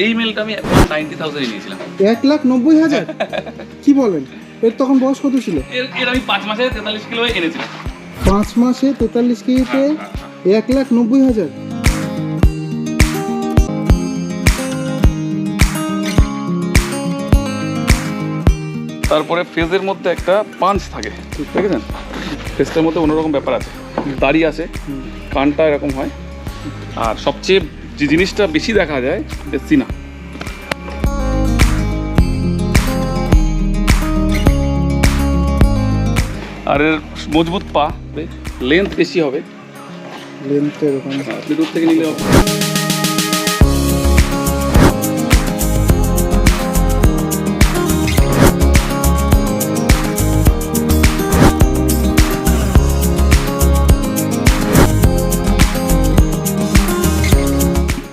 এই মেলটা আমি নাইনটি থাউজেন্ডে নিয়েছিলাম। এক লাখ নব্বই হাজার? কি বলেন? এর তখন বয়স কত ছিল? এর এর আমি পাঁচ মাসে তেতাল্লিশ কিলো এনেছিলাম। পাঁচ মাসে তেতাল্লিশ কেজিতে এক লাখ নব্বই হাজার? তারপরে ফেজের মধ্যে একটা পাঞ্চ থাকে দেখেছেন? ফেজটার মধ্যে অন্যরকম ব্যাপার আছে। দাড়ি আছে কানটা এরকম হয়। আর সবচেয়ে যে জিনিসটা বেশি দেখা যায় যে সিনা। আর এর মজবুত পা লেন্থ বেশি হবে। লেন্থ এরকম। আপনি দূর থেকে নিলে হবে।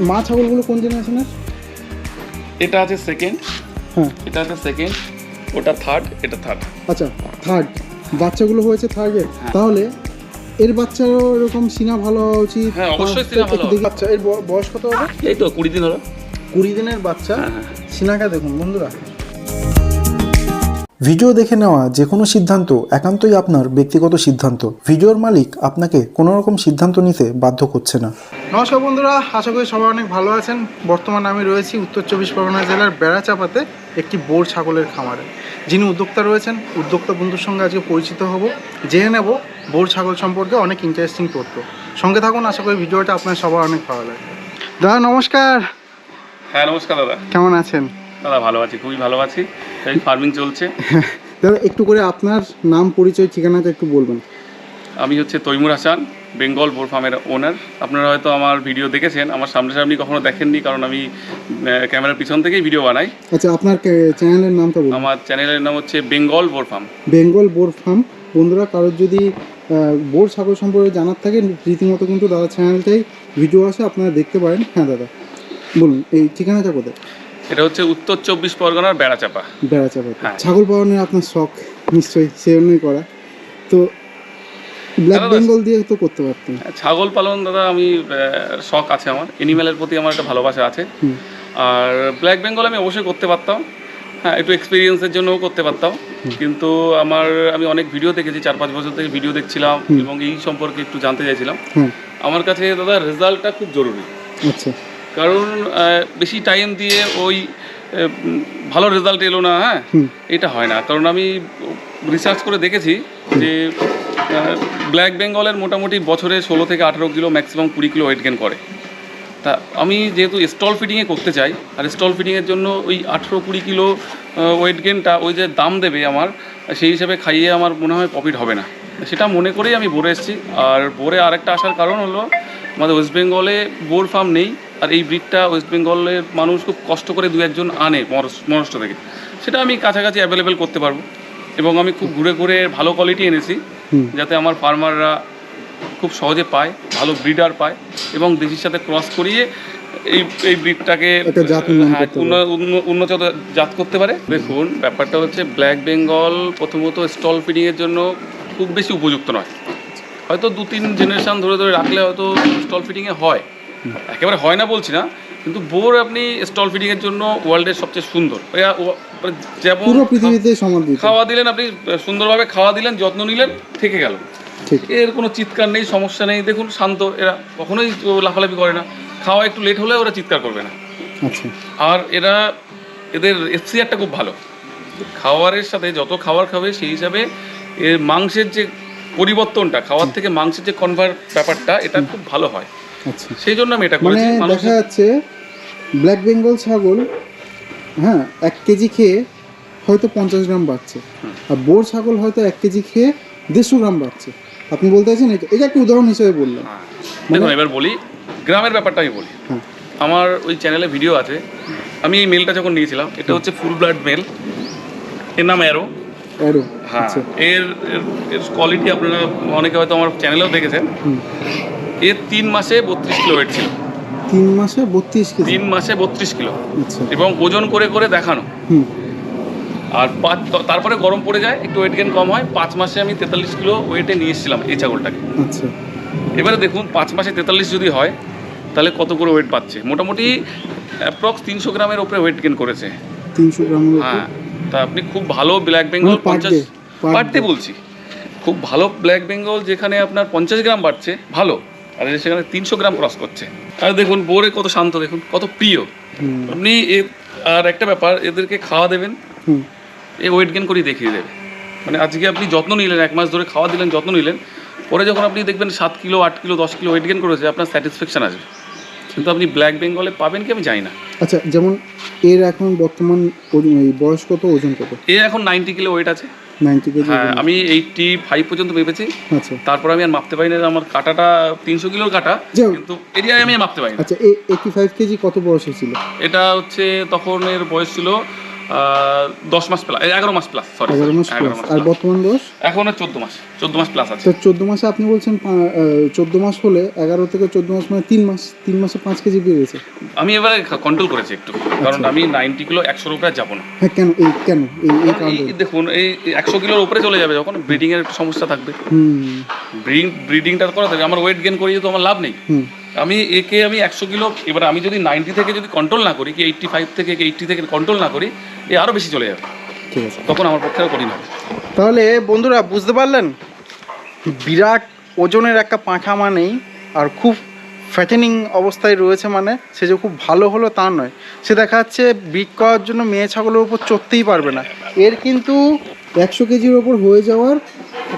মা ছাগলগুলো কোন জেনারেশনের এটা আছে সেকেন্ড হ্যাঁ। এটা আছে সেকেন্ড ওটা থার্ড এটা থার্ড আচ্ছা থার্ড বাচ্চাগুলো হয়েছে থার্ডে তাহলে এর বাচ্চারও এরকম সিনা ভালো হওয়া উচিত? হ্যাঁ, অবশ্যই সিনা ভালো। বাচ্চা এর বয়স কত হবে? এই তো কুড়ি দিন হলো। কুড়ি দিনের বাচ্চা? হ্যাঁ, হ্যাঁ। সিনাকা দেখুন বন্ধুরা। ভিডিও দেখে নেওয়া যে কোনো সিদ্ধান্ত একান্তই আপনার ব্যক্তিগত সিদ্ধান্ত। ভিডিওর মালিক আপনাকে কোনো রকম সিদ্ধান্ত নিতে বাধ্য করছে না। নমস্কার বন্ধুরা আশা করি সবাই অনেক ভালো আছেন। বর্তমানে আমি রয়েছি উত্তর চব্বিশ পরগনা জেলার বেড়াচাপাতে একটি বোর ছাগলের খামারে। যিনি উদ্যোক্তা রয়েছেন উদ্যোক্তা বন্ধুর সঙ্গে আজকে পরিচিত হব। জেনে নেব বোর ছাগল সম্পর্কে অনেক ইন্টারেস্টিং তথ্য। সঙ্গে থাকুন আশা করি ভিডিওটা আপনার সবার অনেক ভালো লাগবে। দাদা নমস্কার। হ্যাঁ নমস্কার দাদা। কেমন আছেন? দাদা ভালো আছি খুবই ভালো আছি। এই ফার্মিং চলছে। দাদা একটু করে আপনার নাম পরিচয় ঠিকানাটা একটু বলবেন। আমি হচ্ছে তৈমুর হাসান বেঙ্গল বোর ফার্মের ওনার আপনারা হয়তো আমার ভিডিও দেখেছেন আমার সামনাসামনি কখনো দেখেননি কারণ আমি ক্যামেরার পিছন থেকেই ভিডিও বানাই। আচ্ছা আপনার চ্যানেলের নামটা বলুন। আমার চ্যানেলের নাম হচ্ছে Bengal boer farm Bengal boer farm বন্ধুরা কারোর যদি বোর ছাগল সম্পর্কে জানার থাকে রীতিমতো কিন্তু দাদা চ্যানেলটাই ভিডিও আসে আপনারা দেখতে পারেন। হ্যাঁ দাদা বলুন এই ঠিকানাটা কোথায়? এটা হচ্ছে উত্তর চব্বিশ পরগনার বেড়াচাপা। বেড়াচাপাতে হ্যাঁ। ছাগল পালনের আপনার শখ নিশ্চয়ই সেই জন্যই করা। তো ব্ল্যাক বেঙ্গল দিয়ে তো করতে পারতেন। ছাগল পালন দাদা আমি শখ আছে আমার। এনিম্যালের প্রতি আমার একটা ভালোবাসা আছে। আর ব্ল্যাক বেঙ্গল আমি অবশ্যই করতে পারতাম। হ্যাঁ একটু এক্সপিরিয়েন্সের জন্যও করতে পারতাম। কিন্তু আমার আমি অনেক ভিডিও দেখেছি চার পাঁচ বছর থেকে ভিডিও দেখছিলাম এবং এই সম্পর্কে একটু জানতে চাইছিলাম। হ্যাঁ। আমার কাছে দাদা রেজাল্টটা খুব জরুরি। আচ্ছা। কারণ বেশি টাইম দিয়ে ওই ভালো রেজাল্ট এলো না হ্যাঁ? এটা হয় না। কারণ আমি রিসার্চ করে দেখেছি যে ব্ল্যাক বেঙ্গলের মোটামুটি বছরে ষোলো থেকে আঠেরো কিলো ম্যাক্সিমাম কুড়ি কিলো ওয়েট গেন করে। তা আমি যেহেতু স্টল ফিটিংয়ে করতে চাই আর স্টল ফিটিংয়ের জন্য ওই আঠেরো কুড়ি কিলো ওয়েট গেনটা ওই যে দাম দেবে আমার সেই হিসাবে খাইয়ে আমার মনে হয় প্রফিট হবে না। সেটা মনে করেই আমি বোরে এসেছি। আর বোরে আরেকটা আসার কারণ হলো আমাদের ওয়েস্ট বেঙ্গলে বোর ফার্ম নেই। আর এই ব্রিডটা ওয়েস্ট বেঙ্গলের মানুষ খুব কষ্ট করে দু একজন আনে মহারাষ্ট্র থেকে। সেটা আমি কাছাকাছি অ্যাভেলেবেল করতে পারব। এবং আমি খুব ঘুরে ঘুরে ভালো কোয়ালিটি এনেছি যাতে আমার ফার্মাররা খুব সহজে পায় ভালো ব্রিডার পায় এবং দেশির সাথে ক্রস করিয়ে এই এই ব্রিডটাকে হ্যাঁ, উন্নত জাত করতে পারে। দেখুন ব্যাপারটা হচ্ছে ব্ল্যাক বেঙ্গল প্রথমত স্টল ফিডিংয়ের জন্য খুব বেশি উপযুক্ত নয়। হয়তো দু তিন জেনারেশন ধরে ধরে রাখলে হয়তো স্টল ফিডিংয়ে হয়। একেবারে হয় না বলছি না কিন্তু বোর আপনি স্টল ফিডিংয়ের জন্য ওয়ার্ল্ডের সবচেয়ে সুন্দর। মানে যেমন পুরো পৃথিবীতে খাওয়া দিলেন আপনি সুন্দরভাবে খাওয়া দিলেন যত্ন নিলেন থেকে গেল। ঠিক। এর কোনো চিৎকার নেই সমস্যা নেই দেখুন শান্ত এরা কখনোই লাফালাফি করে না। খাওয়া একটু লেট হলে ওরা চিৎকার করবে না। আচ্ছা। আর এরা এদের এফসিআরটা খুব ভালো। খাওয়ারের সাথে যত খাবার খাবে সেই হিসাবে এর মাংসের যে পরিবর্তনটা খাওয়ার থেকে মাংসের যে কনভার্ট ব্যাপারটা এটা খুব ভালো হয়। সেই জন্য আমি এটা মানে করেছি দেখা যাচ্ছে ব্ল্যাক বেঙ্গল ছাগল হ্যাঁ এক কেজি খেয়ে হয়তো পঞ্চাশ গ্রাম বাড়ছে। আর বোর ছাগল হয়তো এক কেজি খেয়ে দেড়শো গ্রাম বাড়ছে। আপনি বলতে চাইছেন এটা এটা একটা উদাহরণ হিসেবে বললাম। হ্যাঁ। দেখুন এবার বলি গ্রামের ব্যাপারটা আমি বলি। হ্যাঁ। আমার ওই চ্যানেলে ভিডিও আছে। আমি এই মেলটা যখন নিয়েছিলাম এটা হচ্ছে ফুল ব্লাড মেল এর নাম অ্যারো হ্যাঁ আচ্ছা। এর এর- কোয়ালিটি আপনারা অনেকে হয়তো আমার চ্যানেলেও দেখেছেন। এর তিন মাসে বত্রিশ কিলো ওয়েট ছিল। তিন মাসে বত্রিশ কেজি তিন মাসে বত্রিশ কিলো আচ্ছা। এবং ওজন করে করে দেখানো। আর পাঁচ তারপরে গরম পড়ে যায় একটু ওয়েট গেন কম হয় পাঁচ মাসে আমি তেতাল্লিশ কিলো ওয়েটে নিয়ে এসেছিলাম এই ছাগলটাকে। আচ্ছা। এবারে দেখুন পাঁচ মাসে তেতাল্লিশ যদি হয় তাহলে কত করে ওয়েট পাচ্ছে? মোটামুটি অ্যাপ্রক্স তিনশো গ্রামের ওপরে ওয়েট গেন করেছে। তিনশো উপর? হ্যাঁ। তা আপনি খুব ভালো ব্ল্যাক বেঙ্গল মানে পঞ্চাশ পার ডে day। বলছি। খুব ভালো ব্ল্যাক বেঙ্গল যেখানে আপনার পঞ্চাশ গ্রাম বাড়ছে ভালো। আর সেখানে তিনশো গ্রাম ক্রস করছে। আর দেখুন বোরে কত শান্ত দেখুন কত প্রিয়। আপনি আর একটা ব্যাপার এদেরকে খাওয়া দেবেন। এ ওয়েট গেন করেই দেখিয়ে দেবে। মানে আজকে আপনি যত্ন নিলেন এক মাস ধরে খাওয়া দিলেন যত্ন নিলেন। পরে যখন আপনি দেখবেন সাত কিলো আট কিলো দশ কিলো ওয়েট গেন করেছে আপনার স্যাটিসফ্যাকশন আসবে। কিন্তু আপনি ব্ল্যাক বেঙ্গলে পাবেন কি আমি জানি না। আচ্ছা যেমন এর এখন বর্তমান বয়স কত ওজন কত? এর এখন নাইনটি কিলো ওয়েট আছে। হ্যাঁ আমি এইটটি ফাইভ পর্যন্ত ভেবেছি। আচ্ছা। তারপর আমি আর মাপতে পারি না আমার কাটাটা তিনশো কিলোর কাটা কিন্তু এরিয়ায় আমি মাপতে পারি না। আচ্ছা এইটি ফাইভ কেজি কত বয়সে ছিল? এটা হচ্ছে তখন এর বয়স ছিল দশ মাস প্লাস এগারো মাস প্লাস সরি এগারো মাস প্লাস আর বর্তমান বয়স? এখন চোদ্দ মাস চোদ্দ মাস প্লাস আছে। তো চোদ্দ মাসে আপনি বলছেন চোদ্দ মাস হলে এগারো থেকে চোদ্দ মাস মানে তিন মাস তিন মাসে পাঁচ কেজি বেড়েছে আমি এবারে কন্ট্রোল করেছি একটু কারণ আচ্ছা। আমি নাইনটি কিলো একশোর উপরে যাব না। হ্যাঁ কেন? এই কেন? এই দেখুন এই একশো কিলোর উপরে চলে যাবে যখন ব্রিডিং এর সমস্যা থাকবে। ব্রিডিং ব্রিডিংটা করা থাকবে আমার ওয়েট গেন করিয়ে তো আমার লাভ নেই। হুম। আমি একে আমি একশো কিলো এবার আমি যদি নাইনটি থেকে যদি কন্ট্রোল না করি কি এইটটি ফাইভ থেকে এইটটি থেকে কন্ট্রোল না করি এ আরও বেশি চলে যাবে। ঠিক আছে। তখন আমার পক্ষে আর কঠিন হবে। তাহলে বন্ধুরা বুঝতে পারলেন? বিরাট ওজনের একটা পাঁঠা মানেই আর খুব ফ্যাটেনিং অবস্থায় রয়েছে মানে সে যে খুব ভালো হলো তা নয়। সে দেখা যাচ্ছে ব্রিড করার জন্য মেয়ে ছাগলের উপর চড়তেই পারবে না। এর কিন্তু একশো কেজির ওপর হয়ে যাওয়ার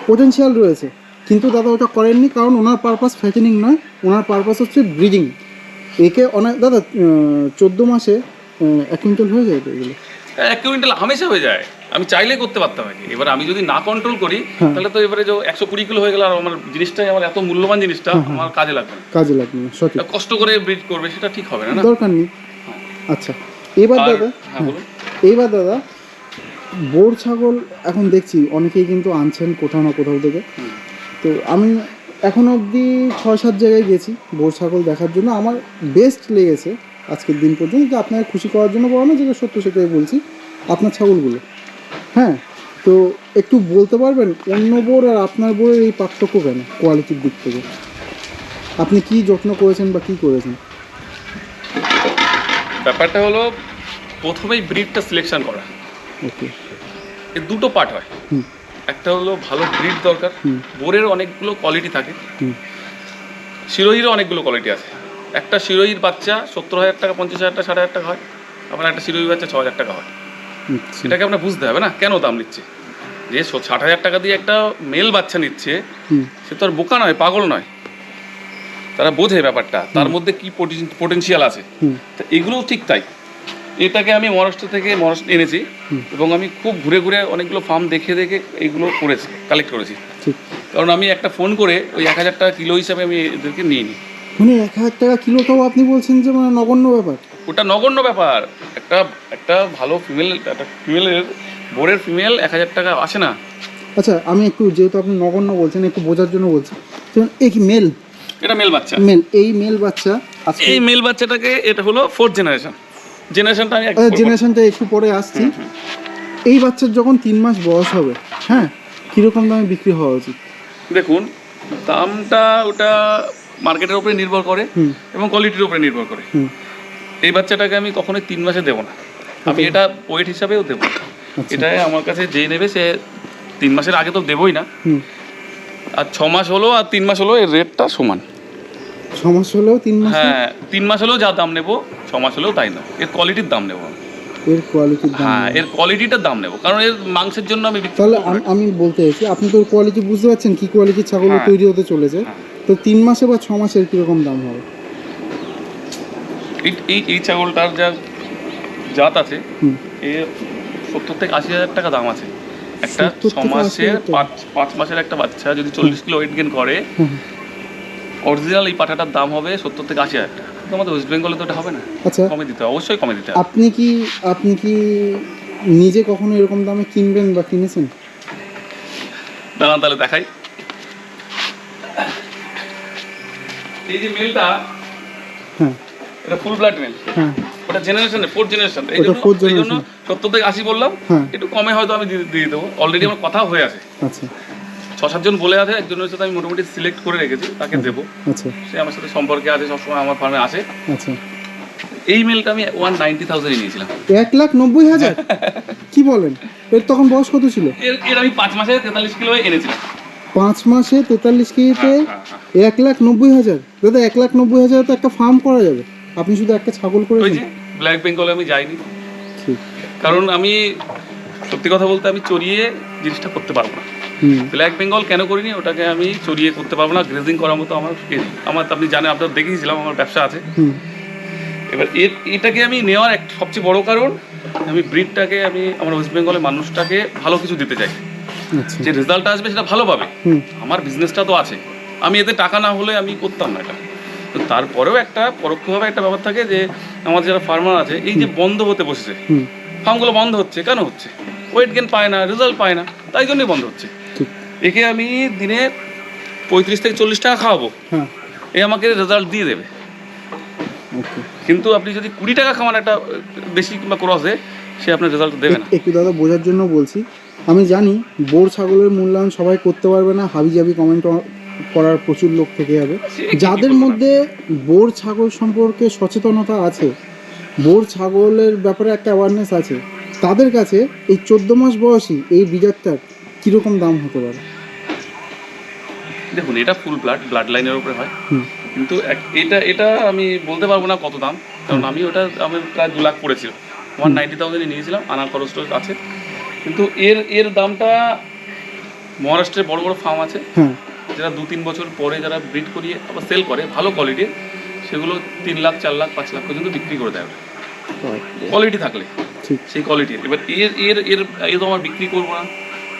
পোটেনশিয়াল রয়েছে। কিন্তু দাদা ওটা করেননি কারণ ওনার পারপাস ফ্যাটেনিং নয় ওনার পারপাস হচ্ছে ব্রিডিং একে অনেক দাদা চোদ্দ মাসে এক কুইন্টাল হয়ে যায় তো এগুলো? এক কুইন্টাল হামেশা হয়ে যায়। আমি চাইলে করতে পারতাম আর এবার আমি যদি না কন্ট্রোল করি হ্যাঁ। তাহলে তো এবারে যে একশো কুড়ি কিলো হয়ে গেল আর আমার জিনিসটাই আমার এত মূল্যবান জিনিসটা আমার কাজে লাগবে কাজে লাগবে সঠিক। কষ্ট করে ব্রিড করবে সেটা ঠিক হবে না দরকার নেই। আচ্ছা এবার দাদা হ্যাঁ হ্যাঁ, এইবার দাদা বোর ছাগল এখন দেখছি অনেকেই কিন্তু আনছেন কোথাও না কোথাও থেকে। তো আমি এখন অবধি ছয় সাত জায়গায় গেছি বোর ছাগল দেখার জন্য। আমার বেস্ট লেগেছে আজকের দিন পর্যন্ত। যে আপনাকে খুশি করার জন্য বলো না যেটা সত্য সেটাই বলছি। আপনার ছাগলগুলো হ্যাঁ? তো একটু বলতে পারবেন অন্য বোর আর আপনার বোরের এই পার্থক্য কেন কোয়ালিটির দিক থেকে? আপনি কি যত্ন করেছেন বা কি করেছেন? ব্যাপারটা হলো প্রথমেই ব্রিডটা সিলেকশন করা। ওকে এর দুটো পার্ট হয়। হুম। একটা হলো ভালো ব্রিড দরকার। বোরের অনেকগুলো কোয়ালিটি থাকে। শিরোহিরও অনেকগুলো কোয়ালিটি আছে। একটা শিরোহির বাচ্চা সত্তর হাজার টাকা পঞ্চাশ হাজার টাকা ষাট হাজার টাকা হয়। আবার একটা শিরোহী বাচ্চা ছ হাজার টাকা হয়। আচ্ছা। সেটাকে আপনার বুঝতে হবে না কেন দাম নিচ্ছে? যে ষাট হাজার টাকা দিয়ে একটা মেল বাচ্চা নিচ্ছে সে তো আর বোকা নয় পাগল নয়। তারা বোঝে ব্যাপারটা তার মধ্যে কি পোটেনশিয়াল আছে। তা এগুলোও ঠিক তাই। এটাকে আমি মহারাষ্ট্র থেকে মহারাষ্ট্র এনেছি এবং আমি খুব ঘুরে ঘুরে অনেকগুলো ফার্ম দেখে দেখে এইগুলো করেছি কালেক্ট করেছি। ঠিক। কারণ আমি একটা ফোন করে ওই এক হাজার টাকা কিলো হিসাবে আমি এদেরকে নিয়ে নিই মানে এক হাজার টাকা কিলোটাও আপনি বলছেন যে মানে নগণ্য ব্যাপার? ওটা নগণ্য ব্যাপার। একটা একটা ভালো ফিমেল একটা ফিমেলের বোরের ফিমেল এক হাজার টাকা আসে না। আচ্ছা আমি একটু যেহেতু আপনি নগণ্য বলছেন একটু বোঝার জন্য বলছি। এই কি মেল এটা মেল বাচ্চা। মেল এই মেল বাচ্চা এই মেল বাচ্চাটাকে এটা হলো ফোর্থ জেনারেশন জেনারেশনটা আমি জেনারেশনটা একটু পরে আসছি। এই বাচ্চার যখন তিন মাস বয়স হবে হ্যাঁ কীরকম দামে বিক্রি হওয়া উচিত? দেখুন দামটা ওটা মার্কেটের উপরে নির্ভর করে এবং কোয়ালিটির উপরে নির্ভর করে। এই বাচ্চাটাকে আমি কখনোই তিন মাসে দেবো না। আমি এটা ওয়েট হিসাবেও দেবো। আচ্ছা। এটাই আমার কাছে যে নেবে সে তিন মাসের আগে তো দেবোই না। আর ছ মাস হলো আর তিন মাস হলো এর রেটটা সমান। ছ মাস হলেও তিন মাস হ্যাঁ তিন মাস হলেও যা দাম নেব ছ মাস হলেও তাই না। এর কোয়ালিটির দাম নেব। এর কোয়ালিটির দাম হ্যাঁ এর কোয়ালিটিটার দাম নেব। কারণ এর মাংসের জন্য আমি তাহলে আমি- বলতে চাইছি আপনি তো কোয়ালিটি বুঝতে পারছেন কি কোয়ালিটির ছাগল হ্যাঁ। তৈরি হতে চলেছে। হ্যাঁ। তো তিন মাসে বা ছ মাসের কীরকম দাম হবে? এই এই ছাগলটার যা জাত আছে এর সত্তর থেকে আশি হাজার টাকা দাম আছে। একটা 70 ছ মাসের পাঁচ পাঁচ মাসের একটা বাচ্চা যদি চল্লিশ কিলো ওয়েট গেন করে। অরিজিনাল এই পাঠাটার দাম হবে সত্তর থেকে আশি হাজার টাকা। কিন্তু আমাদের ওয়েস্ট বেঙ্গলে তো এটা হবে না। আচ্ছা। কমে দিতে হবে অবশ্যই কমে দিতে হবে। আপনি কি আপনি কি নিজে কখনো এরকম দামে কিনবেন বা কিনেছেন? দাঁড়ান তাহলে দেখাই। এই যে মেলটা হ্যাঁ। এটা ফুল ব্লাড মেল হ্যাঁ। ওটা জেনারেশন ফোর্থ জেনারেশন এই জন্য fourth এই জন্য সত্তর থেকে আশি বললাম। হ্যাঁ। একটু কমে হয়তো আমি দিয়ে দিয়ে দেবো। অলরেডি আমার কথা হয়ে আছে। আচ্ছা। ছ সাতজন বলে আছে একজনের সাথে আমি মোটামুটি সিলেক্ট করে রেখেছি তাকে দেবো। আচ্ছা। সে আমার সাথে সম্পর্কে আছে সবসময় আমার ফার্মে আসে। আচ্ছা। এই মেলটা আমি ওয়ান নাইনটি থাউজেন্ডে নিয়েছিলাম। এক লাখ নব্বই হাজার? কি বলেন? এর তখন বয়স কত ছিল? এর এর আমি পাঁচ মাসে তেতাল্লিশ কিলো এনেছিলাম। পাঁচ মাসে তেতাল্লিশ কেজিতে এক লাখ নব্বই হাজার? দাদা এক লাখ নব্বই হাজার তো একটা ফার্ম করা যাবে। আপনি শুধু একটা ছাগল ওই করেছেন যে ব্ল্যাক বেঙ্গলে আমি যাইনি। ঠিক। কারণ আমি সত্যি কথা বলতে আমি চড়িয়ে জিনিসটা করতে পারব না। ব্ল্যাক বেঙ্গল কেন করিনি? ওটাকে আমি চড়িয়ে করতে পারব না। গ্রেজিং করার মতো আমার আমার আপনি জানেন আপনার দেখিয়েছিলাম আমার ব্যবসা আছে। এবার এর এটাকে আমি নেওয়ার এক সবচেয়ে বড় কারণ আমি ব্রিডটাকে আমি আমার ওয়েস্ট বেঙ্গলের মানুষটাকে ভালো কিছু দিতে চাই। আচ্ছা। যে রেজাল্ট আসবে সেটা ভালো পাবে। আমার বিজনেসটা তো আছে। আমি এতে টাকা না হলে আমি করতাম না এটা। তো তারপরেও একটা পরোক্ষভাবে একটা ব্যাপার থাকে যে আমার যারা ফার্মার আছে এই যে বন্ধ হতে বসেছে ফার্মগুলো বন্ধ হচ্ছে কেন হচ্ছে? ওয়েট গেন পায় না রেজাল্ট পায় না তাই জন্যই বন্ধ হচ্ছে। একে আমি দিনে পঁয়ত্রিশ থেকে চল্লিশ টাকা খাওয়াবো। হ্যাঁ। এ আমাকে রেজাল্ট দিয়ে দেবে। কিন্তু আপনি যদি কুড়ি টাকা খাওয়ান একটা বেশি কিংবা ক্রসে সে আপনার রেজাল্ট দেবে না। একটু দাদা বোঝার জন্য বলছি আমি জানি বোর ছাগলের মূল্যায়ন সবাই করতে পারবে না হাবি জাবি কমেন্ট করার প্রচুর লোক থেকে যাবে। যাদের মধ্যে বোর ছাগল সম্পর্কে সচেতনতা আছে বোর ছাগলের ব্যাপারে একটা অ্যাওয়ারনেস আছে তাদের কাছে এই চোদ্দ মাস বয়সী এই বিজারটার কীরকম দাম হতে পারে? দেখুন এটা ফুল ব্লাড ব্লাড লাইনের উপরে হয়। কিন্তু এটা এটা আমি বলতে পারব না কত দাম। কারণ আমি ওটা আমার প্রায় দু লাখ পড়েছিল ওয়ান নাইনটি থাউজেন্ডে নিয়েছিলাম আনা খরচ আছে। কিন্তু এর এর দামটা মহারাষ্ট্রের বড় বড় ফার্ম আছে। যারা দু তিন বছর পরে যারা ব্রিড করিয়ে আবার সেল করে ভালো কোয়ালিটির সেগুলো তিন লাখ চার লাখ পাঁচ লাখ পর্যন্ত বিক্রি করে দেয় কোয়ালিটি থাকলে। সেই কোয়ালিটির এবার এর এর এর তো আমার বিক্রি করব না।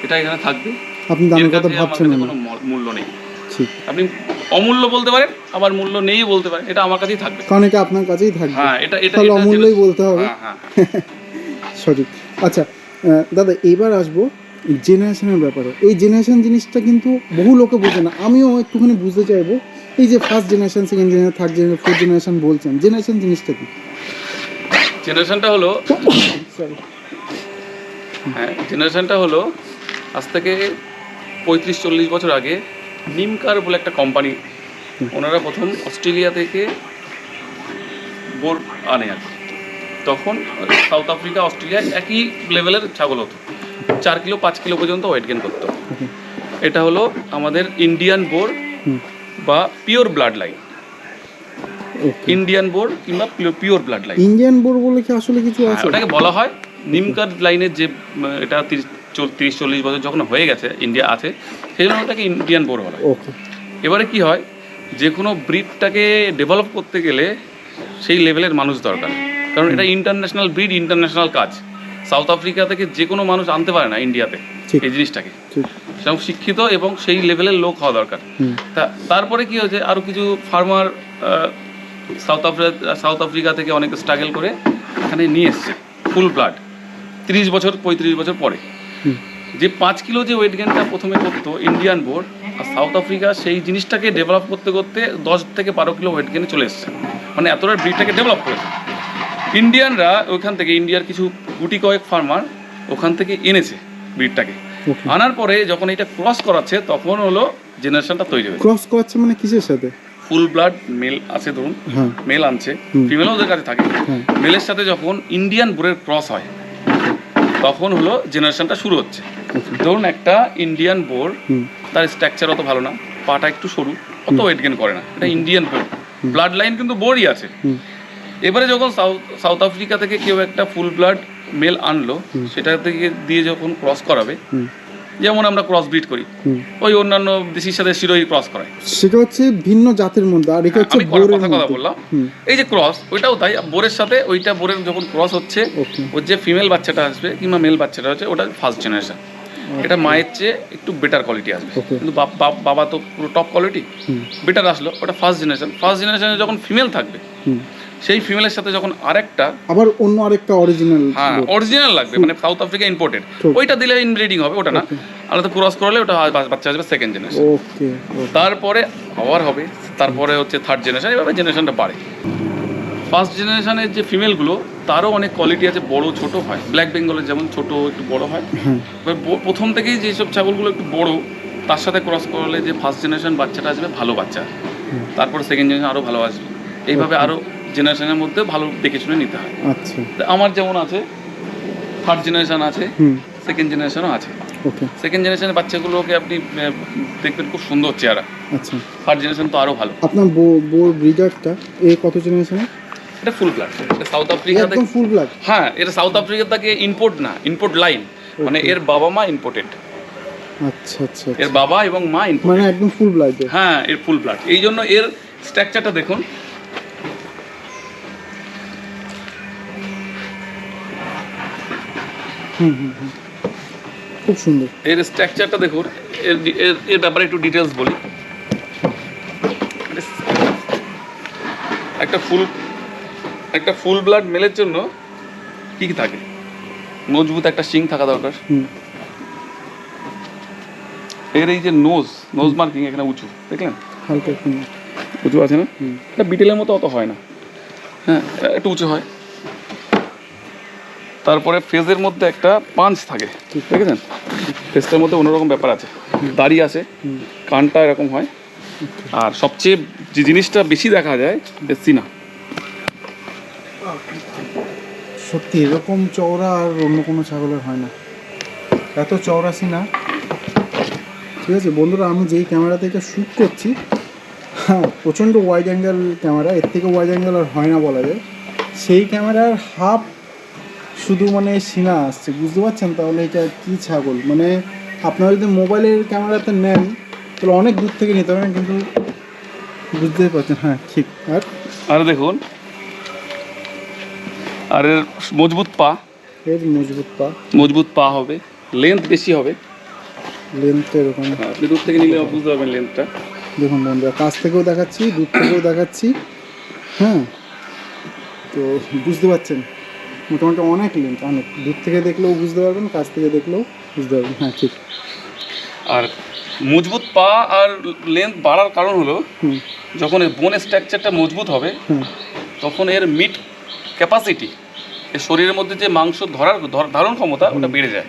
এটা এখানে থাকবে। আপনি দামের কথা ভাবছেন না। কোনো মূল্য নেই। ঠিক আপনি অমূল্য বলতে পারেন আবার মূল্য নেই বলতে পারেন এটা আমার কাছেই থাকবে। কারণ এটা আপনার কাছেই থাকবে। হ্যাঁ এটা এটা অমূল্যই বলতে হবে। হ্যাঁ হ্যাঁ। সঠিক। আচ্ছা দাদা এইবার আসব জেনারেশনের ব্যাপারে। এই জেনারেশন জিনিসটা কিন্তু বহু লোকে বোঝে না। আমিও একটুখানি বুঝতে চাইব। এই যে first generation second generation third generation fourth generation বলছেন জেনারেশন জিনিসটা কি? জেনারেশনটা হলো. হ্যাঁ জেনারেশনটা হলো আজ থেকে পঁয়ত্রিশ চল্লিশ বছর আগে নিমকার বলে একটা কোম্পানি ওনারা প্রথম অস্ট্রেলিয়া থেকে বোর্ড আনে আর। তখন সাউথ আফ্রিকা অস্ট্রেলিয়া একই লেভেলের ছাগল হতো। চার কিলো পাঁচ কিলো পর্যন্ত ওয়েট গেন করতো। এটা হলো আমাদের ইন্ডিয়ান বোর বা pure blood line Indian boer কিংবা pure blood line Indian boer বলে কি আসলে কিছু আছে? ওটাকে বলা হয় নিমকার লাইনের যে এটা তিরিশ চল- তিরিশ চল্লিশ বছর যখন হয়ে গেছে ইন্ডিয়া আছে সেই জন্য ওটাকে ইন্ডিয়ান বোর বলা এবারে কি হয় যে কোনো ব্রিডটাকে ডেভেলপ করতে গেলে সেই লেভেলের মানুষ দরকার। কারণ এটা ইন্টারন্যাশনাল ব্রিড ইন্টারন্যাশনাল কাজ। সাউথ আফ্রিকা থেকে যে কোনো মানুষ আনতে পারে না ইন্ডিয়াতে এই জিনিসটাকে। সেরকম শিক্ষিত এবং সেই লেভেলের লোক হওয়া দরকার। তা তারপরে কি হয়েছে আরও কিছু farmer South Africa South Africa থেকে অনেক স্ট্রাগল করে এখানে নিয়ে এসছে ফুল ব্লাড তিরিশ বছর পঁয়ত্রিশ বছর পরে। যে পাঁচ কিলো যে ওয়েট গেনটা প্রথমে করতো ইন্ডিয়ান বোর্ড আর সাউথ আফ্রিকা সেই জিনিসটাকে ডেভেলপ করতে করতে দশ থেকে বারো কিলো ওয়েট গেনে চলে এসছে। মানে এতটা ব্রিডটাকে ডেভেলপ করেছে। ইন্ডিয়ানরা ওইখান থেকে ইন্ডিয়ার কিছু গুটি কয়েক ফার্মার ওখান থেকে এনেছে ব্রিডটাকে আনার পরে যখন এটা ক্রস করাচ্ছে তখন হলো জেনারেশনটা তৈরি হয়েছে। ক্রস করাচ্ছে মানে কিসের সাথে? ফুল ব্লাড মেল আছে ধরুন হ্যাঁ। মেল আনছে হুম। ফিমেলও ওদের কাছে থাকে। হ্যাঁ। মেলের সাথে যখন ইন্ডিয়ান বোরের ক্রস হয় তখন হলো জেনারেশনটা শুরু হচ্ছে। ধরুন একটা ইন্ডিয়ান বোর তার স্ট্রাকচার অত ভালো না পাটা একটু সরু অত ওয়েট গেন করে না এটা ইন্ডিয়ান বোর ব্লাড লাইন কিন্তু বোরই আছে। এবারে যখন সাউথ সাউথ আফ্রিকা থেকে কেউ একটা ফুল ব্লাড মেল আনলো সেটা থেকে দিয়ে যখন ক্রস করাবে যেমন আমরা ক্রস ব্রিড করি। ওই অন্যান্য দেশির সাথে শিরোই ক্রস করায় সেটা হচ্ছে ভিন্ন জাতের মধ্যে আর এটা হচ্ছে আমি করার বোরের কথা কথা বললাম। এই যে ক্রস ওইটাও তাই বোরের সাথে ওইটা বোরের যখন ক্রস হচ্ছে ওর যে ফিমেল বাচ্চাটা আসবে কিংবা মেল বাচ্চাটা হচ্ছে ওটা ফার্স্ট জেনারেশন এটা মায়ের চেয়ে একটু বেটার কোয়ালিটি আসবে। কিন্তু বাবা তো পুরো টপ কোয়ালিটি বেটার আসলো ওটা ফার্স্ট জেনারেশন ফার্স্ট জেনারেশনে যখন ফিমেল থাকবে সেই ফিমেলের সাথে যখন আরেকটা আবার অন্য আরেকটা অরিজিনাল হ্যাঁ অরিজিনাল লাগবে মানে সাউথ আফ্রিকা ইম্পোর্টেড ওইটা দিলে ইনব্রিডিং হবে ওটা না। আলাদা ক্রস করালে ওটা বাচ্চা আসবে সেকেন্ড জেনারেশন ওকে তারপরে আবার হবে তারপরে হচ্ছে থার্ড জেনারেশন এভাবে জেনারেশনটা বাড়ে। ফার্স্ট জেনারেশনের যে ফিমেলগুলো তারও অনেক কোয়ালিটি আছে বড় ছোট হয়। ব্ল্যাক বেঙ্গলের যেমন ছোট একটু বড় হয়। হ্যাঁ প্রথম থেকেই যেসব ছাগলগুলো একটু বড় তার সাথে ক্রস করলে যে ফার্স্ট জেনারেশন বাচ্চাটা আসবে ভালো বাচ্চা। তারপর সেকেন্ড জেনারেশন আরও ভালো আসবে। এইভাবে আরও জেনারেশনের মধ্যে ভালো দেখে শুনে নিতে হয়। আচ্ছা। আমার যেমন আছে থার্ড জেনারেশন আছে সেকেন্ড জেনারেশনও আছে। সেকেন্ড জেনারেশনের বাচ্চাগুলোকে আপনি দেখবেন খুব সুন্দর চেহারা। আচ্ছা। থার্ড জেনারেশন তো আরও ভালো। আপনার বোর ব্রিডারটা এ কত এটা ফুল ব্লাড এটা সাউথ আফ্রিকা একদম ফুল ব্ল্যাক হ্যাঁ এটা সাউথ আফ্রিকা থেকে ইম্পোর্ট না ইম্পোর্ট লাইন মানে এর বাবা মা ইম্পোর্টেড আচ্ছা আচ্ছা এর আচ্ছা। বাবা এবং মা ইম্পোর্ট মানে একদম ফুল ব্লাডে হ্যাঁ এর ফুল ব্লাড এই জন্য এর স্ট্রাকচারটা দেখুন হুম হুম হুম খুব সুন্দর। এর স্ট্রাকচারটা দেখুন এর এর ব্যাপারে একটু ডিটেলস বলি। একটা ফুল একটা ফুল ব্লাড মেলের জন্য কি কি থাকে? মজবুত একটা শিং থাকা দরকার। এর এই যে নোজ নোজ মার্কিং এখানে উঁচু দেখলেন? হালকা উঁচু আছে না। এটা বিটেলের মতো অত হয় না। হ্যাঁ একটু উঁচু হয়। তারপরে ফেজের মধ্যে একটা পাঞ্চ থাকে। দেখেছেন? ফেজটার মধ্যে অন্যরকম ব্যাপার আছে, দাড়ি আছে, কানটা এরকম হয়। আর সবচেয়ে যে জিনিসটা বেশি দেখা যায় সিনা সত্যি, এরকম চওড়া আর অন্য কোনো ছাগলের হয় না। এত চওড়া সিনা ঠিক আছে, বন্ধুরা, আমি যেই ক্যামেরা থেকে শ্যুট করছি হ্যাঁ প্রচণ্ড ওয়াইড অ্যাঙ্গেল ক্যামেরা, এর থেকে ওয়াইড অ্যাঙ্গেল আর হয় না বলা যায়। সেই ক্যামেরার হাফ শুধু মানে সিনা আসছে বুঝতে পারছেন? তাহলে এটা কী ছাগল? মানে আপনারা যদি মোবাইলের ক্যামেরাতে নেন তাহলে অনেক দূর থেকে নিতে পারেন কিন্তু বুঝতেই পারছেন হ্যাঁ ঠিক। আর? আর দেখুন আর এর মজবুত পা। এর মজবুত পা। মজবুত পা হবে লেন্থ বেশি হবে। লেন্থটা এরকম। হ্যাঁ, আপনি দূর থেকে নিলে বুঝতে পারবেন লেন্থটা দেখুন বন্ধুরা কাছ থেকেও দেখাচ্ছি দূর থেকেও দেখাচ্ছি। হ্যাঁ তো বুঝতে পারছেন। মোটামুটি অনেক লেন্থ অনেক। দূর থেকে দেখলেও বুঝতে পারবেন কাছ থেকে দেখলেও বুঝতে পারবেন। হ্যাঁ ঠিক। আর মজবুত পা আর লেন্থ বাড়ার কারণ হলো যখন এর বোন স্ট্রাকচারটা মজবুত হবে তখন এর মিট ক্যাপাসিটি এর শরীরের মধ্যে যে মাংস ধরার ধারণ ক্ষমতা ওটা বেড়ে যায়।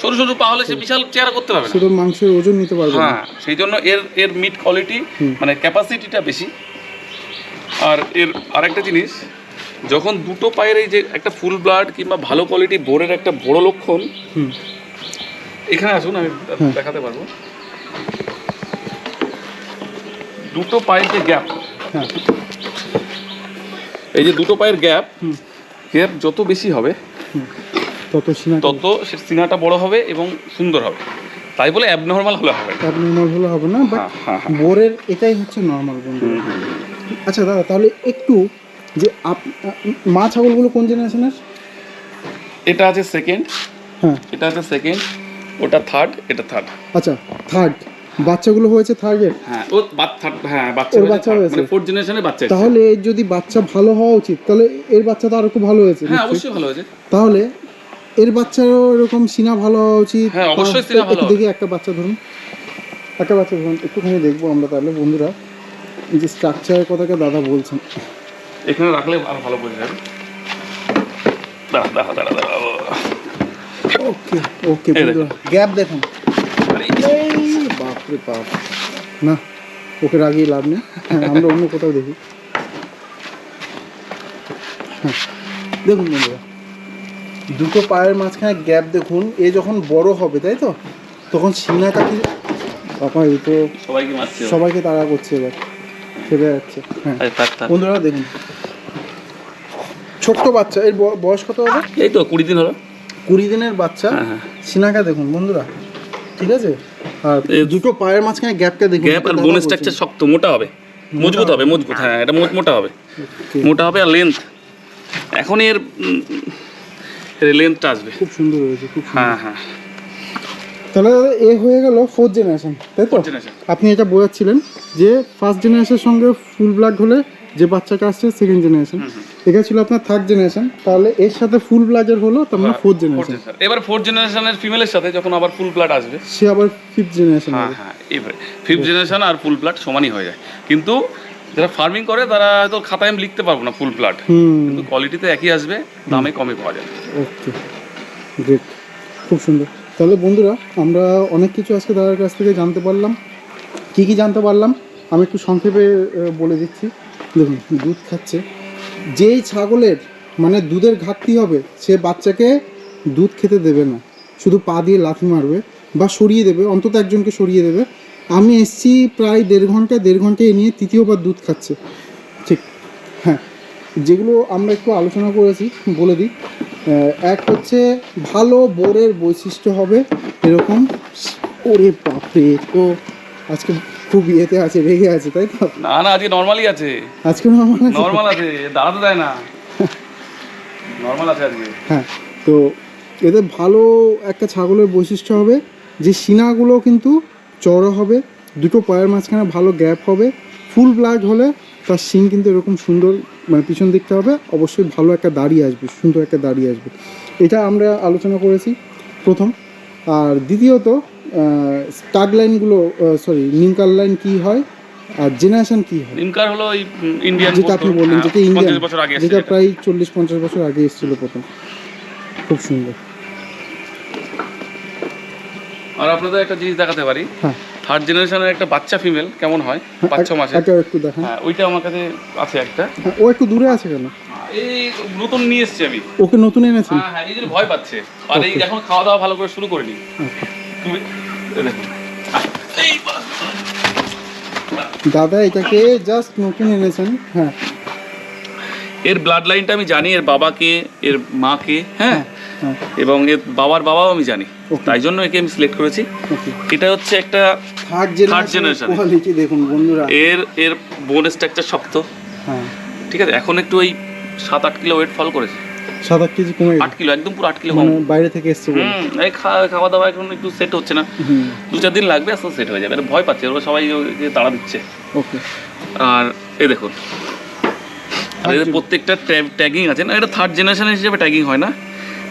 সরু সরু পা হলে সে বিশাল চেহারা করতে পারবে শুধু মাংসের ওজন নিতে পারবে হ্যাঁ সেই জন্য এর এর মিট কোয়ালিটি মানে ক্যাপাসিটিটা বেশি। আর এর আরেকটা জিনিস যখন দুটো পায়ের এই যে একটা ফুল ব্লাড কিংবা ভালো কোয়ালিটি বোরের একটা বড় লক্ষণ এখানে আসুন আমি দেখাতে পারব। দুটো পায়ের যে গ্যাপ হ্যাঁ। এই যে দুটো পায়ের গ্যাপ গ্যাপ যত বেশি হবে হুম। তত সিনা তত সে সিনাটা বড় হবে এবং সুন্দর হবে। তাই বলে অ্যাবনর্মাল হলে হবে। অ্যাবনর্মাল হলে হবে না বাট হ্যাঁ, হ্যাঁ, হ্যাঁ। বোরের এটাই হচ্ছে নর্মাল বন্ধু। আচ্ছা দাদা তাহলে একটু যে আপ মা ছাগলগুলো কোন জেনারেশনের? এটা আছে সেকেন্ড হ্যাঁ। এটা আছে সেকেন্ড ওটা থার্ড এটা থার্ড আচ্ছা থার্ড বাচ্চাগুলো হয়েছে থার্ডের হ্যাঁ ও third, হ্যাঁ বাচ্চা ওর বাচ্চা হয়েছে। মানে ফোর্থ জেনারেশনের বাচ্চা তাহলে এর যদি বাচ্চা ভালো হওয়া উচিত তাহলে এর বাচ্চা তো আরও খুব ভালো হয়েছে হ্যাঁ অবশ্যই ভালো হয়েছে। তাহলে এর বাচ্চারও এরকম সিনা ভালো হওয়া উচিত। হ্যাঁ, অবশ্যই সিনা ভালো দেখি একটা বাচ্চা ধরুন। একটা বাচ্চা ধরুন একটুখানি দেখব আমরা তাহলে বন্ধুরা। এই যে স্ট্রাকচারের কথাটা দাদা বলছেন। এখানে রাখলে আরও ভালো বোঝা যাবে দাঁড়া দাঁড়া দাঁড়া দাঁড়া ওকে ওকে গ্যাপ দেখুন। বাপরে বাপ। না ওকে রাগিয়ে লাভ নেই। আমরা অন্য কোথাও দেখি। হ্যাঁ দেখুন বন্ধুরা দুটো পায়ের মাঝখানে গ্যাপ দেখুন। এ যখন বড় হবে তাই তো? তখন সিনাটা কি বাবা এই তো সবাইকে সবাইকে তাড়া করছে এবার। খেপে যাচ্ছে। হ্যাঁ। বন্ধুরা দেখুন। ছোট্ট বাচ্চা এর বয়স কত হবে? এই তো কুড়ি দিন হলো। কুড়ি দিনের বাচ্চা। হ্যাঁ, হ্যাঁ। সিনাকা দেখুন বন্ধুরা। ঠিক আছে? আর দুটো পায়ের মাঝখানে গ্যাপটা দেখুন। গ্যাপ আর বোন স্ট্রাকচার শক্ত মোটা হবে। মজবুত হবে মজবুত। হ্যাঁ এটা মোটা হবে। মোটা হবে আর লেন্থ এখন এর লেন্থটা আসবে। খুব সুন্দর হয়েছে খুব হ্যাঁ হ্যাঁ। তাহলে দাদা এ হয়ে গেল ফোর্থ জেনারেশন তাই তো? আপনি এটা বোঝাচ্ছিলেন যে ফার্স্ট জেনারেশনের সঙ্গে ফুল ব্লাড হলে যে বাচ্চাটা আসছে সেকেন্ড জেনারেশন এটা ছিল আপনার থার্ড জেনারেশন তাহলে এর সাথে ফুল ব্লাডের হলো তার মানে ফোর্থ Fourth জেনারেশন এবার ফোর্থ জেনারেশনের ফিমেলের সাথে যখন আবার ফুল ব্লাড আসবে সে আবার ফিফথ জেনারেশন হ্যাঁ হ্যাঁ এবারে ফিফথ জেনারেশন আর ফুল ব্লাড সমানই হয়ে যায়। কিন্তু যারা ফার্মিং করে তারা হয়তো খাতায় আমি লিখতে পারব না ফুল ব্লাড কিন্তু কোয়ালিটিতে একই আসবে দামে কমে পাওয়া যাবে। ওকে গ্রেট খুব সুন্দর। তাহলে বন্ধুরা, আমরা অনেক কিছু আজকে দাদার কাছ থেকে জানতে পারলাম। কি কি জানতে পারলাম, আমি একটু সংক্ষেপে বলে দিচ্ছি। দেখুন, দুধ খাচ্ছে। যেই ছাগলের মানে দুধের ঘাটতি হবে, সে বাচ্চাকে দুধ খেতে দেবে না। শুধু পা দিয়ে লাথি মারবে বা সরিয়ে দেবে, অন্তত একজনকে সরিয়ে দেবে। আমি এসছি প্রায় দেড় ঘণ্টা, দেড় ঘন্টায় নিয়ে তৃতীয়বার দুধ খাচ্ছে। ঠিক হ্যাঁ। যেগুলো আমরা একটু আলোচনা করেছি, বলে দিই। এক হচ্ছে ভালো বোরের বৈশিষ্ট্য হবে এরকম। ওরে বাপরে তো আজকে খুব ইয়েতে আছে রেগে আছে তাই তো? না না আজকে নর্মালি আছে। আজকে নর্মাল আছে? নর্মাল আছে দাঁড়াতে দেয় না। নর্মাল আছে আজকে। হ্যাঁ তো এদের ভালো একটা ছাগলের বৈশিষ্ট্য হবে যে সিনাগুলো কিন্তু চড়া হবে দুটো পায়ের মাঝখানে ভালো গ্যাপ হবে ফুল ব্লাড হলে তার শিং কিন্তু এরকম সুন্দর মানে পিছন দিকটা হবে অবশ্যই ভালো একটা দাড়ি আসবে সুন্দর একটা দাড়ি আসবে। এটা আমরা আলোচনা করেছি প্রথম। আর দ্বিতীয়ত স্টাগ লাইনগুলো সরি নিমকার লাইন কী হয় আর জেনারেশন কী হয়? নিমকার হলো ইন্ডিয়ান যেটা আপনি বললেন যেটা ইন্ডিয়ান হ্যাঁ, যেটা যেটা। প্রায় চল্লিশ পঞ্চাশ বছর আগে এসেছিল প্রথম। খুব সুন্দর। আর আপনাদের একটা জিনিস দেখাতে পারি। হ্যাঁ। থার্ড জেনারেশনের একটা বাচ্চা ফিমেল কেমন হয়? পাঁচ ছ মাসে একটা একটু দেখান। হ্যাঁ ওইটা আমার কাছে আছে একটা। হ্যাঁ, ও একটু দূরে আছে কেন? এই নতুন নিয়ে এসছি আমি। ওকে নতুন এনেছেন? হ্যাঁ হ্যাঁ এই জন্য ভয় পাচ্ছে। আর এই এখন খাওয়া দাওয়া ভালো করে শুরু করিনি। তুমি এই বাস। দাদা এটাকে জাস্ট নতুন এনেছেন। হ্যাঁ। এর ব্লাড লাইনটা আমি জানি এর বাবাকে এর মাকে হ্যাঁ? হ্যাঁ। এবং এর বাবার বাবাও আমি জানি তাই জন্য একে আমি সিলেক্ট করেছি। এটা হচ্ছে একটা থার্ড জেনারেশন কোয়ালিটি দেখুন বন্ধুরা। এর এর বোন স্ট্রাকচার শক্ত। হ্যাঁ। ঠিক আছে এখন একটু ওই সাত আট কিলো ওয়েট ফল করেছে। সাত আট কেজি কমে আট কিলো একদম পুরো আট কিলো মানে কম। বাইরে থেকে এসছে এই খাওয়া দাওয়া এখন একটু সেট হচ্ছে না। দু চার দিন লাগবে আস্তে সেট হয়ে যাবে। এটা ভয় পাচ্ছে ওরা সবাই তাড়া দিচ্ছে। ওকে আর এই দেখুন। আর এদের প্রত্যেকটা ট্যাগিং আছে না? এটা থার্ড জেনারেশন হিসেবে ট্যাগিং হয় না?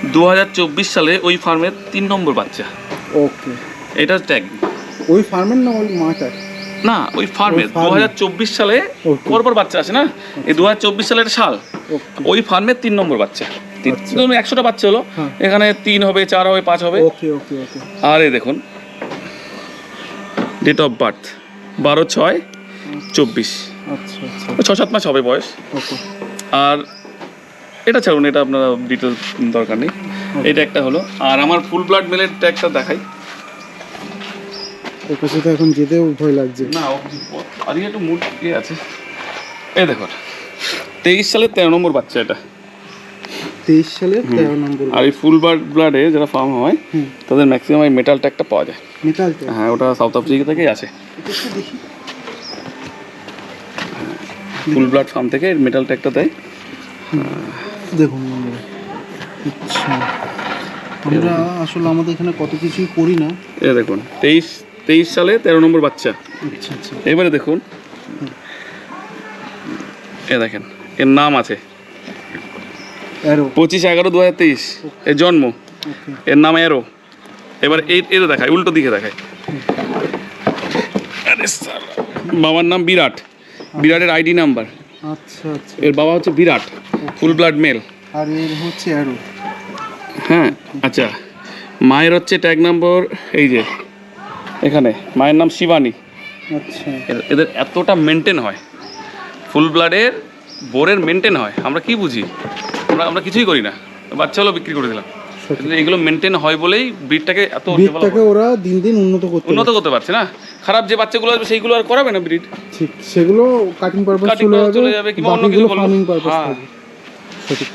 দু হাজার চব্বিশ সালে ওই ফার্মের তিন নম্বর বাচ্চা। ওকে। এটা ট্যাগিং ওই ফার্মের না ওই মাটার না ওই ফার্মের। দু farm-এর। সালে Okay. পরপর বাচ্চা আছে না? এই দু হাজার সালে একটা সাল। ওই ফার্মের তিন নম্বর বাচ্চা। আচ্ছা। ধরুন একশোটা বাচ্চা হলো। হ্যাঁ। এখানে তিন হবে চার হবে পাঁচ হবে। আর এই দেখুন ডেট অফ বার্থ বারো ছয় চব্বিশ। আচ্ছা আচ্ছা। ছ সাত মাস হবে বয়স। আর এটা ছাড়ুন এটা আপনারা ডিটেলস দরকার নেই। এটা একটা হলো। আর আমার ফুল ব্লাড মেলের ট্যাগটা দেখাই। তো এখন যেতেও ভয় লাগছে। না কিছু একটু মুড ইয়ে আছে। এই দেখুন তেইশ সালের তেরো নম্বর বাচ্চা এটা। তেইশ সালের তেরো নম্বর আর এই ফুল ব্লাড ব্লাডে যারা ফার্ম হয় তাদের ম্যাক্সিমাম এই মেটাল ট্যাগটা পাওয়া যায়। হ্যাঁ ওটা সাউথ আফ্রিকা থেকেই আছে। ফুল ব্লাড ফার্ম থেকে মেটাল ট্যাগটা দেয়। দেখুন আচ্ছা। আমরা আসলে আমাদের এখানে কত কিছুই করি না। এ দেখুন তেইশ তেইশ সালে তেরো নম্বর বাচ্চা। আচ্ছা আচ্ছা। এবারে দেখুন। এ দেখেন এর নাম আছে। পঁচিশ এগারো দু হাজার তেইশ এর জন্ম। এর নাম এরো এবার এই এর দেখায় উল্টো দিকে দেখায়। আরে। বাবার নাম বিরাট। বিরাটের আইডি নাম্বার। আচ্ছা আচ্ছা। এর বাবা হচ্ছে বিরাট। ফুল ব্লাড মেল? আর এর হচ্ছে অ্যারো হ্যাঁ আচ্ছা। মায়ের হচ্ছে ট্যাগ নম্বর এই যে এখানে। মায়ের নাম শিবানী। আচ্ছা। এদের এতটা মেনটেন হয়। ফুল ব্লাডের বোরের মেনটেন হয়। আমরা কি বুঝি? আমরা আমরা কিছুই করি না। বাচ্চা হলো বিক্রি করে দিলাম। এগুলো মেনটেন হয় বলেই ব্রিডটাকে এত ব্রিডটাকে ওরা দিন দিন উন্নত করতে উন্নত করতে পারছে না। খারাপ যে বাচ্চাগুলো আসবে সেইগুলো আর করাবে না ব্রিড ঠিক সেগুলো কাটিং পারপাস চলে যাবে কিংবা অন্য কিছু ফার্মিং পারপাস হ্যাঁ। থাকবে। সঠিক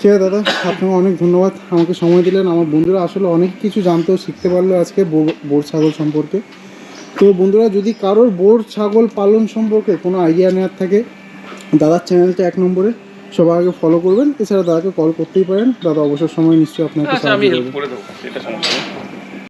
ঠিক আছে দাদা আপনাকে অনেক ধন্যবাদ। আমাকে সময় দিলেন। আমার বন্ধুরা আসলে অনেক কিছু জানতে ও শিখতে পারল আজকে বোর- ছাগল সম্পর্কে। তো বন্ধুরা যদি কারোর বোর ছাগল পালন সম্পর্কে কোনো আইডিয়া নেওয়ার থাকে দাদার চ্যানেলটা এক নম্বরে সবার আগে ফলো করবেন। এছাড়া দাদাকে কল করতেই পারেন। দাদা অবসর সময় নিশ্চয়ই আপনাকে আচ্ছা সাহায্য করবে।